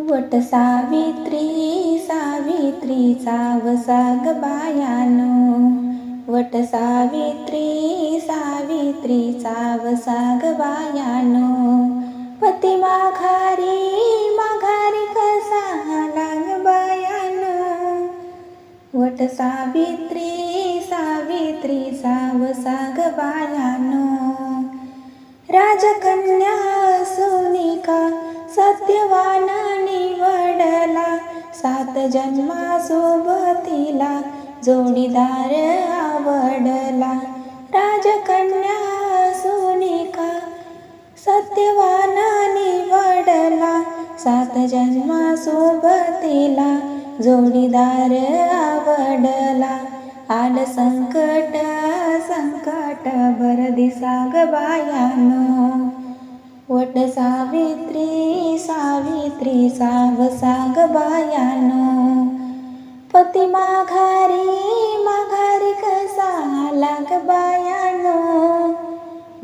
वट सावित्री सावित्रीचा वसाग बायानो. वट सावित्री सावित्रीचा वसाग बायानो. पती माघारी माघारी कसा लाग बायानो. वट सावित्री सावित्रीचा वसाग बायानो. राजकन्या सोनिका सात जन्मा सोबतीला जोडीदार आवडला. राजकन्या सोनिका सत्यवान निवडला. सात जन्मा सोबतीला जोडीदार आवडला. आल संकट संकट भर दिसाग बायानो. वट सावित्री सावित्री साव साग बायानो. पती माघारी माघारी कसा लाग बायानो.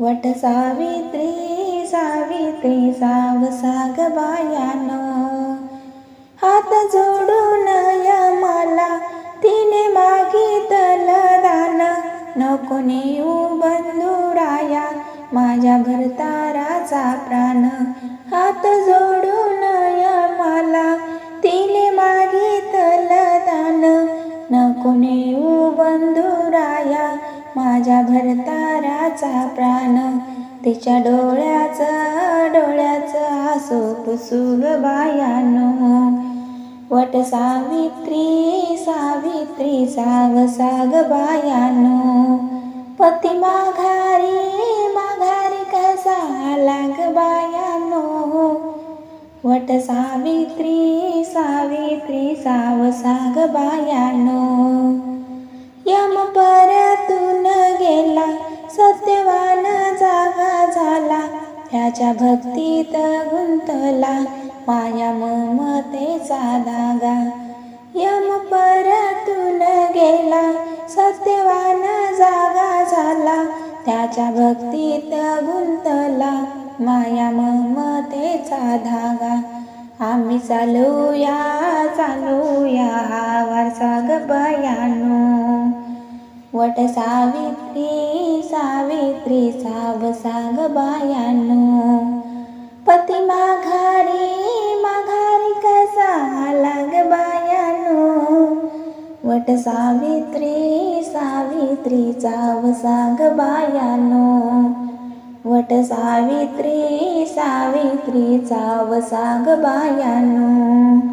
वट सावित्री सावित्री साव साग बायानो. हात जोडून यमाला तिने मागितलं दान. नको नेऊ बंधुराया माझ्या माझा प्राण हात जोडून या मला. तिने मागितलं दान. नको नेऊ बंधुराया माझ्या भरताराचा प्राण. तिच्या डोळ्याचं डोळ्याचं आसू पुसुग बायानो. वट सावित्री सावित्री साग साग बायानो. पती माघा वट सावित्री सावित्री सावसाग बायानो यम परतून गेला सत्यवान जागा झाला. त्याच्या भक्तीत गुंतला माया ममतेचा धागा. यम परतून गेला सत्यवान जागा झाला. त्याच्या भक्तीत गुंतला माया ममतेचा धागा. आम्ही चालूया चालूया हा वारसा गबयानो वट सावित्री सावित्री सावसाग बायानो. पती माघारी माघारी कसा लाग बायानो. वट सावित्री सावित्री सावित्रीचा साग बायानो. वट सावित्री सावित्रीचा वसाग बायानो.